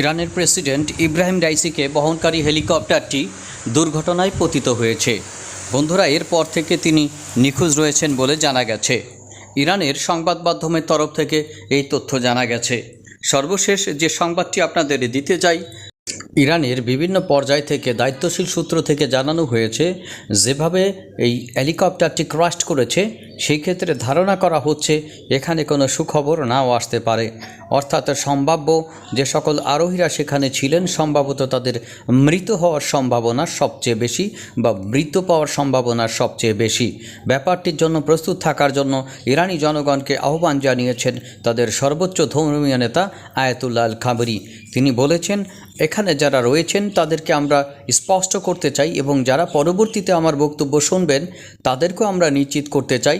ইরানের প্রেসিডেন্ট ইব্রাহিম রাইসিকে বহনকারী হেলিকপ্টারটি দুর্ঘটনায় পতিত হয়েছে। বন্ধুরা, এরপর থেকে তিনি নিখোঁজ রয়েছেন বলে জানা গেছে। ইরানের সংবাদ মাধ্যমের তরফ থেকে এই তথ্য জানা গেছে। সর্বশেষ যে সংবাদটি আপনাদের দিতে যাই ইরানের বিভিন্ন পর্যায় থেকে দায়িত্বশীল সূত্র থেকে জানানো হয়েছে, যেভাবে এই হেলিকপ্টারটি ক্রাশ করেছে, সেই ক্ষেত্রে ধারণা করা হচ্ছে এখানে কোনো সুখবর নাও আসতে পারে। অর্থাৎ সম্ভাব্য যে সকল আরোহীরা সেখানে ছিলেন, সম্ভবত তাদের মৃত হওয়ার সম্ভাবনা সবচেয়ে বেশি বা মৃত্যু পাওয়ার সম্ভাবনা সবচেয়ে বেশি। ব্যাপারটির জন্য প্রস্তুত থাকার জন্য ইরানি জনগণকে আহ্বান জানিয়েছেন তাদের সর্বোচ্চ ধর্মীয় নেতা আয়াতুল্লাহ আল খাবরি তিনি বলেছেন এখানে যারা রয়েছেন, তাদেরকে আমরা স্পষ্ট করতে চাই এবং যারা পরবর্তীতে আমার বক্তব্য শুনবেন, তাদেরকেও আমরা নিশ্চিত করতে চাই,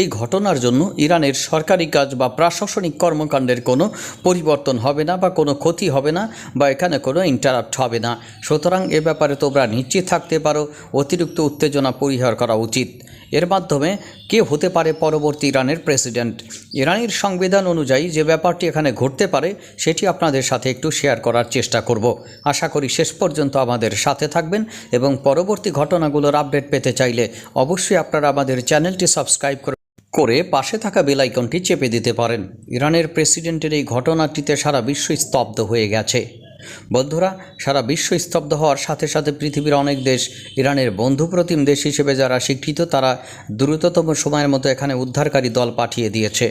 এই ঘটনার জন্য ইরানের সরকারি কাজ বা প্রশাসনিক কর্মকাণ্ডের কোনো পরিবর্তন হবে না বা কোনো ক্ষতি হবে না বা এখানে কোনো ইন্টারাপ্ট হবে না। সুতরাং এ ব্যাপারে তোমরা নিশ্চিত থাকতে পারো, অতিরিক্ত উত্তেজনা পরিহার করা উচিত। এর মাধ্যমে কে হতে পারে পরবর্তী ইরানের প্রেসিডেন্ট। ইরানের সংবিধান অনুযায়ী যে ব্যাপারটি এখানে ঘটতে পারে, সেটি আপনাদের সাথে একটু শেয়ার করার চেষ্টা করব। আশা করি শেষ পর্যন্ত আমাদের সাথে থাকবেন এবং পরবর্তী ঘটনাগুলোর আপডেট পেতে চাইলে অবশ্যই আপনারা আমাদের চ্যানেলটি সাবস্ক্রাইব করে করে পাশে থাকা বেল আইকনটি চেপে দিতে পারেন। ইরানের প্রেসিডেন্টের এই ঘটনাটিতে সারা বিশ্ব স্তব্ধ হয়ে গেছে। বন্ধুরা, সারা বিশ্ব স্তব্ধ হওয়ার সাথে সাথে পৃথিবীর অনেক দেশ ইরানের বন্ধুপ্রতিম দেশ হিসেবে যারা স্বীকৃত, তারা দ্রুততম সময়ের মতো এখানে উদ্ধারকারী দল পাঠিয়ে দিয়েছে।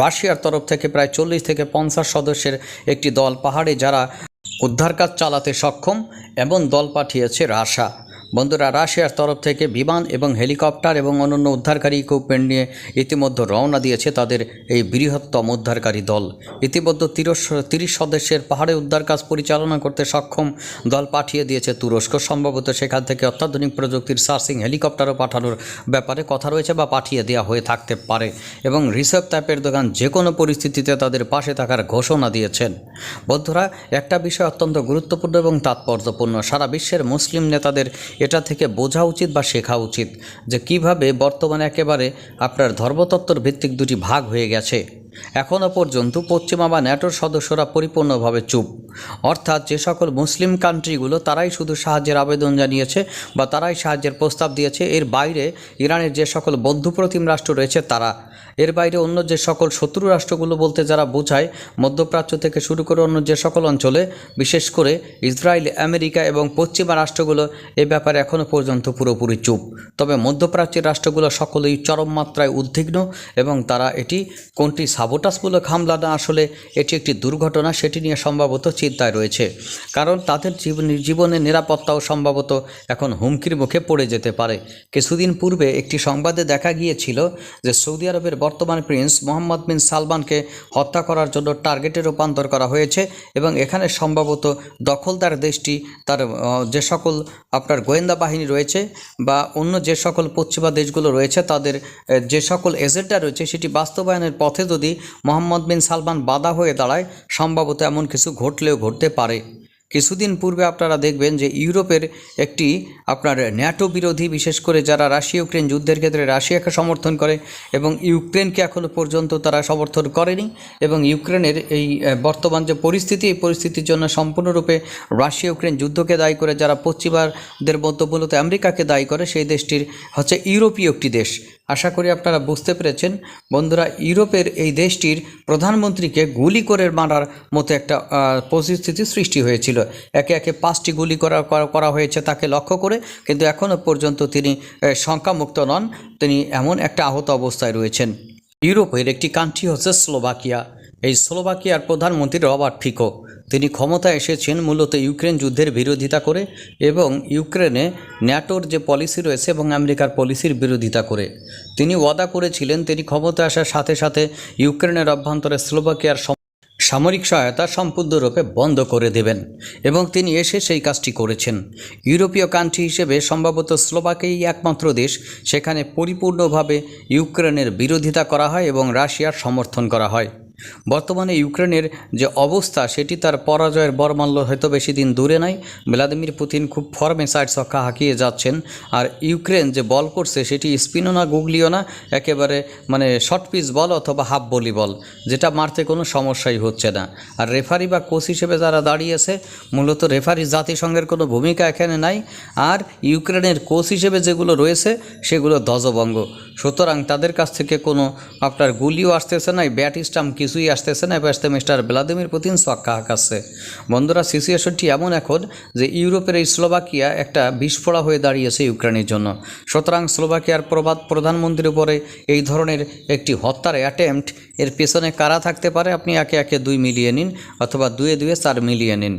রাশিয়ার তরফ থেকে প্রায় চল্লিশ থেকে পঞ্চাশ সদস্যের একটি দল পাহাড়ে যারা উদ্ধার কাজ চালাতে সক্ষম, এমন দল পাঠিয়েছে রাশা বন্ধুরা, রাশিয়ার তরফ থেকে বিমান এবং হেলিকপ্টার এবং অন্যান্য উদ্ধারকারী ইকুইপমেন্ট নিয়ে ইতিমধ্যে রওনা দিয়েছে তাদের এই বৃহত্তম উদ্ধারকারী দল। ইতিমধ্যে তিরশ তিরিশ সদস্যের পাহাড়ে উদ্ধার কাজ পরিচালনা করতে সক্ষম দল পাঠিয়ে দিয়েছে তুরস্ক। সম্ভবত সেখান থেকে অত্যাধুনিক প্রযুক্তির সার্সিং হেলিকপ্টারও পাঠানোর ব্যাপারে কথা রয়েছে বা পাঠিয়ে দেওয়া হয়ে থাকতে পারে এবং রিসেপ তাপের দোকান যে কোনো পরিস্থিতিতে তাদের পাশে থাকার ঘোষণা দিয়েছেন। বন্ধুরা, একটা বিষয় অত্যন্ত গুরুত্বপূর্ণ এবং তাৎপর্যপূর্ণ। সারা বিশ্বের মুসলিম নেতাদের এটা থেকে বোঝা উচিত বা শেখা উচিত যে কীভাবে বর্তমানে একেবারে আপনার ধর্মতত্ত্বর ভিত্তিক দুটি ভাগ হয়ে গেছে। এখনও পর্যন্ত পশ্চিমা বা ন্যাটোর সদস্যরা পরিপূর্ণভাবে চুপ। অর্থাৎ যে সকল মুসলিম কান্ট্রিগুলো তারাই শুধু সাহায্যের আবেদন জানিয়েছে বা তারাই সাহায্যের প্রস্তাব দিয়েছে, এর বাইরে ইরানের যে সকল বন্ধুপ্রতিম রাষ্ট্র রয়েছে তারা। এর বাইরে অন্য যে সকল শত্রু রাষ্ট্রগুলো বলতে যারা বোঝায়, মধ্যপ্রাচ্য থেকে শুরু করে অন্য যে সকল অঞ্চলে, বিশেষ করে ইসরায়েল, আমেরিকা এবং পশ্চিমা রাষ্ট্রগুলো, এ ব্যাপারে এখনও পর্যন্ত পুরোপুরি চুপ। তবে মধ্যপ্রাচ্যের রাষ্ট্রগুলো সকলেই চরম মাত্রায় উদ্বিগ্ন এবং তারা এটি কোনটি সাবোটাসমূলক হামলা না আসলে এটি একটি দুর্ঘটনা, সেটি নিয়ে সম্ভবত চিন্তায় রয়েছে। কারণ তাদের জীবন জীবনের নিরাপত্তাও সম্ভবত এখন হুমকির মুখে পড়ে যেতে পারে। কিছুদিন পূর্বে একটি সংবাদে দেখা গিয়েছিল যে সৌদি আরবের বর্তমান প্রিন্স মোহাম্মদ বিন সালমানকে হত্যা করার জন্য টার্গেটে রূপান্তর করা হয়েছে এবং এখানে সম্ভবত দখলদার দেশটি তার যে সকল আপনার গোয়েন্দা বাহিনী রয়েছে বা অন্য যে সকল পশ্চিমা দেশগুলো রয়েছে, তাদের যে সকল এজেন্ডা রয়েছে, সেটি বাস্তবায়নের পথে যদি মোহাম্মদ বিন সালমান বাধা হয়ে দাঁড়ায়, সম্ভবত এমন কিছু ঘটলেও ঘটতে পারে। কিছুদিন পূর্বে আপনারা দেখবেন যে ইউরোপের একটি আপনার ন্যাটো বিরোধী, বিশেষ করে যারা রাশিয়া ইউক্রেন যুদ্ধের ক্ষেত্রে রাশিয়াকে সমর্থন করে এবং ইউক্রেনকে এখনও পর্যন্ত তারা সমর্থন করেনি এবং ইউক্রেনের এই বর্তমান যে পরিস্থিতি, এই পরিস্থিতির জন্য সম্পূর্ণরূপে রাশিয়া ইউক্রেন যুদ্ধকে দায়ী করে, যারা পশ্চিমাদের মধ্যে মূলত আমেরিকাকে দায়ী করে, সেই দেশটির হচ্ছে ইউরোপীয় একটি দেশ। আশা করি আপনারা বুঝতে পেরেছেন। বন্ধুরা, ইউরোপের এই দেশটির প্রধানমন্ত্রীকে গুলি করে মারার মতো একটা পরিস্থিতি সৃষ্টি হয়েছিল। একে একে পাঁচটি গুলি করা- করা হয়েছে তাকে লক্ষ্য করে, কিন্তু এখনও পর্যন্ত তিনি শঙ্কামুক্ত নন। তিনি এমন একটা আহত অবস্থায় রয়েছেন। ইউরোপের একটি কান্ট্রি হচ্ছে স্লোভাকিয়া। এই স্লোভাকিয়ার প্রধানমন্ত্রী রবার্ট ফিকো। তিনি ক্ষমতা এসেছেন মূলত ইউক্রেন যুদ্ধের বিরোধিতা করে এবং ইউক্রেনে ন্যাটোর যে পলিসি রয়েছে এবং আমেরিকার পলিসির বিরোধিতা করে। তিনি ওয়াদা করেছিলেন তিনি ক্ষমতা আসার সাথে সাথে ইউক্রেনের অভ্যন্তরে স্লোভাকিয়ার সামরিক সহায়তা সম্পূর্ণরূপে বন্ধ করে দেবেন এবং তিনি এসে সেই কাজটি করেছেন। ইউরোপীয় কান্ট্রি হিসেবে সম্ভবত স্লোভাকেই একমাত্র দেশ সেখানে পরিপূর্ণভাবে ইউক্রেনের বিরোধিতা করা হয় এবং রাশিয়ার সমর্থন করা হয়। বর্তমানে ইউক্রেনের যে অবস্থা, সেটি তার পরাজয়ের বরমাল্য হয়তো বেশি দিন দূরে নাই। ভ্লাদিমির পুতিন খুব ফর্মে সাইড ছক্কা হাঁকিয়ে যাচ্ছেন। আর ইউক্রেন যে বল করছে, সেটি স্পিনও না, গুগলিও না, একেবারে মানে শর্ট পিচ বল অথবা হাফ বলি বল, যেটা মারতে কোনো সমস্যাই হচ্ছে না। আর রেফারি বা কোচ হিসেবে যারা দাঁড়িয়েছে, মূলত রেফারি জাতিসংঘের কোনো ভূমিকা এখানে নাই। আর ইউক্রেনের কোচ হিসেবে যেগুলো রয়েছে, সেগুলো দজবঙ্গ সুতরাং তাদের কাছ থেকে কোনো আপনার গুলিও আসতেছে না ব্যাট স্টাম্প কিছুই আসতেছে না ব্যস্ত মিস্টার ভ্লাদিমির পুতিন ছক্কা হাঁকাচ্ছে। বন্ধুরা, সিচুয়েশনটি এমন এখন যে ইউরোপের এই স্লোভাকিয়া একটা বিস্ফোরা হয়ে দাঁড়িয়েছে ইউক্রেনের জন্য। সুতরাং স্লোভাকিয়ার প্রবাদ প্রধানমন্ত্রীর উপরে এই ধরনের একটি হত্যার অ্যাটেম্পট এর পেছনে কারা থাকতে পারে আপনি একে একে দুই মিলিয়ে নিন অথবা দুয়ে দুয়ে চার মিলিয়ে নিন।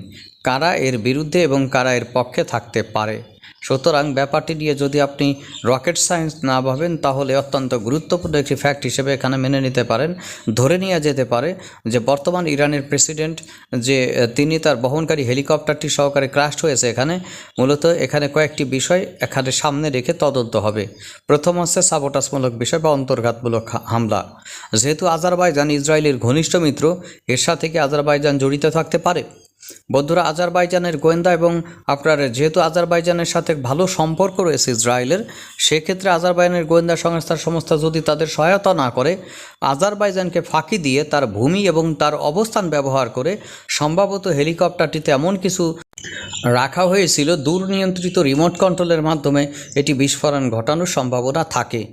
কারা এর বিরুদ্ধে এবং কারা এর পক্ষে থাকতে পারে? সুতরাং ব্যাপারটি নিয়ে যদি আপনি রকেট সায়েন্স না ভাবেন, তাহলে অত্যন্ত গুরুত্বপূর্ণ একটি ফ্যাক্ট হিসেবে এখানে মেনে নিতে পারেন। ধরে নেওয়া যেতে পারে যে বর্তমান ইরানের প্রেসিডেন্ট যে, তিনি তার বহনকারী হেলিকপ্টারটি সহকারে ক্রাশ হয়েছে এখানে। মূলত এখানে কয়েকটি বিষয় এখানে সামনে রেখে তদন্ত হবে। প্রথম হচ্ছে সাবোটাসমূলক বিষয় বা অন্তর্ঘাতমূলক হামলা। যেহেতু আজারবাইজান ইসরায়েলের ঘনিষ্ঠ মিত্র, এর সাথে কি আজারবাইজান জড়িত থাকতে পারে? বন্ধুরা, আজারবাইজানের গোয়েন্দা এবং আপনার যেহেতু আজারবাইজানের সাথে ভালো সম্পর্ক রয়েছে ইসরায়েলের, সেক্ষেত্রে আজারবাইজানের গোয়েন্দা সংস্থার সংস্থা যদি তাদের সহায়তা না করে, আজারবাইজানকে ফাঁকি দিয়ে তার ভূমি এবং তার অবস্থান ব্যবহার করে সম্ভবত হেলিকপ্টারটিতে এমন কিছু রাখা হয়েছিল দূর নিয়ন্ত্রিত রিমোট কন্ট্রোলের মাধ্যমে এটি বিস্ফোরণ ঘটানোর সম্ভাবনা থাকে।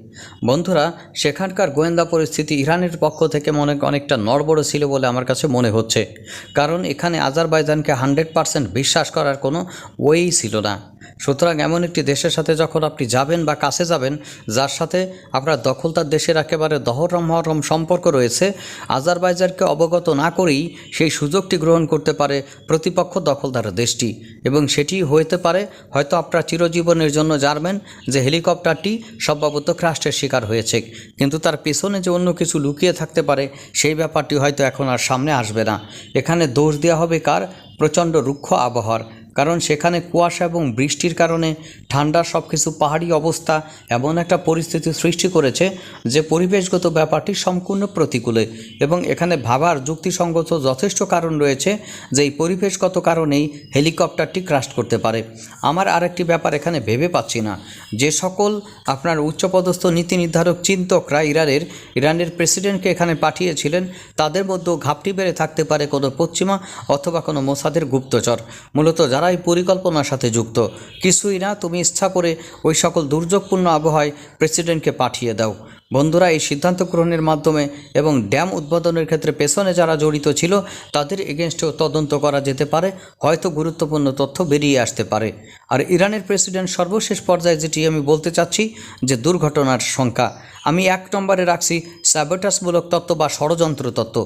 বন্ধুরা, সেখানকার গোয়েন্দা পরিস্থিতি ইরানের পক্ষ থেকে মনে অনেকটা নড়বড় ছিল বলে আমার কাছে মনে হচ্ছে। কারণ এখানে আজারবাইজানকে হান্ড্রেড পারসেন্ট বিশ্বাস করার কোনো ওয়েই ছিল না। সুতরাং এমন একটি দেশের সাথে যখন আপনি যাবেন বা কাছে যাবেন, যার সাথে আপনার দখলদার দেশের একেবারে দহরম মহরম সম্পর্ক রয়েছে আজারবাইজারকে অবগত না করেই সেই সুযোগটি গ্রহণ করতে পারে প্রতিপক্ষ দখলদার দেশটি। এবং সেটি হইতে পারে হয়তো আপনার চিরজীবনের জন্য জানবেন যে হেলিকপ্টারটি সম্ভবত ক্রাস্টের শিকার হয়েছে। কিন্তু তার পেছনে যে অন্য কিছু লুকিয়ে থাকতে পারে, সেই ব্যাপারটি হয়তো এখন আর সামনে আসবে না। এখানে দোষ দেওয়া হবে কার? প্রচণ্ড রুক্ষ আবহাওয়ার। কারণ সেখানে কুয়াশা এবং বৃষ্টির কারণে ঠান্ডা সব কিছু পাহাড়ি অবস্থা এমন একটা পরিস্থিতি সৃষ্টি করেছে যে পরিবেশগত ব্যাপারটি সম্পূর্ণ প্রতিকূলে এবং এখানে ভাবার যুক্তিসঙ্গত যথেষ্ট কারণ রয়েছে যে এই পরিবেশগত কারণেই হেলিকপ্টারটি ক্রাশ করতে পারে। আমার আরেকটি ব্যাপার এখানে ভেবে পাচ্ছি না। যে সকল আপনার উচ্চপদস্থ নীতি নির্ধারক চিন্তকরা ইরানের ইরানের প্রেসিডেন্টকে এখানে পাঠিয়েছিলেন, তাদের মধ্যেও ঘাপটি বেড়ে থাকতে পারে কোনো পশ্চিমা অথবা কোনো মোসাদের গুপ্তচর। মূলত যারা এই পরিকল্পনার সাথে যুক্ত। কিছুই না, তুমি ইচ্ছা করে ওই সকল দুর্যোগপূর্ণ আবহাওয়ায় প্রেসিডেন্টকে পাঠিয়ে দাও। বন্ধুরা, এই সিদ্ধান্ত গ্রহণের মাধ্যমে এবং ড্যাম উদ্বোধনের ক্ষেত্রে পেছনে যারা জড়িত ছিল, তাদের এগেনস্টেও তদন্ত করা যেতে পারে। হয়তো গুরুত্বপূর্ণ তথ্য বেরিয়ে আসতে পারে। আর ইরানের প্রেসিডেন্ট সর্বশেষ পর্যায়ে যেটি আমি বলতে চাচ্ছি যে দুর্ঘটনার সংখ্যা। আমি এক নম্বরে রাখছি স্যাবোটাসমূলক তত্ত্ব বা ষড়যন্ত্র তত্ত্ব,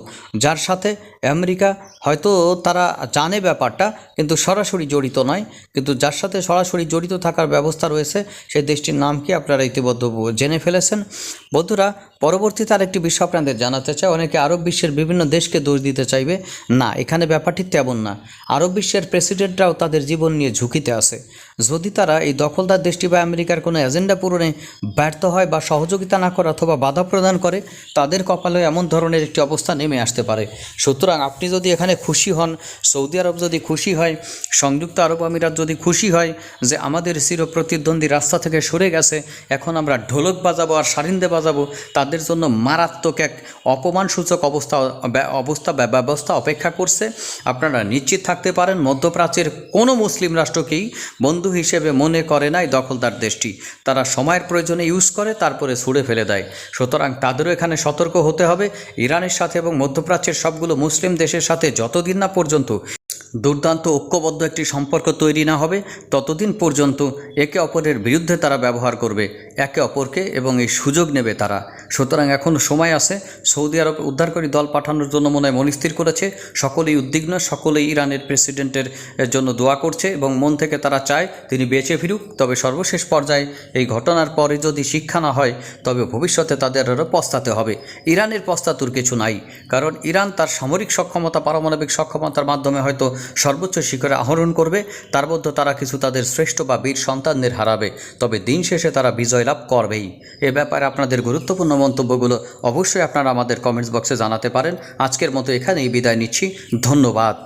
যার সাথে আমেরিকা হয়তো তারা জানে ব্যাপারটা, কিন্তু সরাসরি জড়িত নয়। কিন্তু যার সাথে সরাসরি জড়িত থাকার ব্যবস্থা রয়েছে, সেই দেশটির নাম কি আপনারা ইতিমধ্য জেনে ফেলেছেন? বন্ধুরা পরবর্তীতে আরেকটি বিষয় আপনাদের জানাতে চাই অনেকে আরব বিশ্বের বিভিন্ন দেশকে দোষ দিতে চাইবে। না, এখানে ব্যাপারটি তেমন না। আরব বিশ্বের প্রেসিডেন্টরাও তাদের জীবন নিয়ে ঝুঁকিতে আছে। যদি তারা এই দখলদার দেশটি বা আমেরিকার কোনো এজেন্ডা পূরণে ব্যর্থ হয় বা সহযোগিতা না করে অথবা বাধা প্রদান করে, তাদের কপালে এমন ধরনের একটি অবস্থা নেমে আসতে পারে। সুতরাং আপনি যদি এখানে খুশি হন, সৌদি আরব যদি খুশি হয়, সংযুক্ত আরব আমিরাত যদি খুশি হয় যে আমাদের চির প্রতিদ্বন্দ্বী রাস্তা থেকে সরে গেছে, এখন আমরা ঢোলক বাজাবো আর সারিন্দে বাজাবো, তাদের জন্য মারাত্মক এক অপমানসূচক অবস্থা অবস্থা ব্যবস্থা অপেক্ষা করছে। আপনারা নিশ্চিত থাকতে পারেন, মধ্যপ্রাচ্যের কোনো মুসলিম রাষ্ট্রকেই বন্ধু হিসেবে মনে করে নাই দখলদার দেশটি। তারা সময়ের প্রয়োজনে ইউজ করে, তারপরে ছুড়ে ফেলে দেয়। সুতরাং তাদেরও এখানে সতর্ক হতে হবে। ইরানের সাথে এবং মধ্যপ্রাচ্যের সবগুলো মুসলিম দেশের সাথে যতদিন না পর্যন্ত দুর্দান্ত ঐক্যবদ্ধ একটি সম্পর্ক তৈরি না হবে, ততদিন পর্যন্ত একে অপরের বিরুদ্ধে তারা ব্যবহার করবে। একে অপরকে এবং এই সুযোগ নেবে তারা। সুতরাং এখন সময় আছে, সৌদি আরব উদ্ধারকারী দল পাঠানোর জন্য মনে হয় মনস্থির করেছে। সকলেই উদ্বিগ্ন, সকলেই ইরানের প্রেসিডেন্টের জন্য দোয়া করছে এবং মন থেকে তারা চায় তিনি বেঁচে ফিরুক। তবে সর্বশেষ পর্যায়ে এই ঘটনার পরে যদি শিক্ষা না হয়, তবে ভবিষ্যতে তাদের আরও পস্তাতে হবে। ইরানের পস্তাতুর কিছু নাই, কারণ ইরান তার সামরিক সক্ষমতা, পারমাণবিক সক্ষমতার মাধ্যমে হয়তো সর্বোচ্চ শিখরে আহরণ করবে। তার মধ্যে তারা কিছু তাদের শ্রেষ্ঠ বা বীর সন্তানদের হারাবে। তবে দিন শেষে তারা বিজয় জয়লাভ করবেই। এ ব্যাপারে আপনাদের গুরুত্বপূর্ণ মন্তব্যগুলো অবশ্যই আপনারা আমাদের কমেন্টস বক্সে জানাতে পারেন। আজকের মতো এখানেই বিদায় নিচ্ছি। ধন্যবাদ।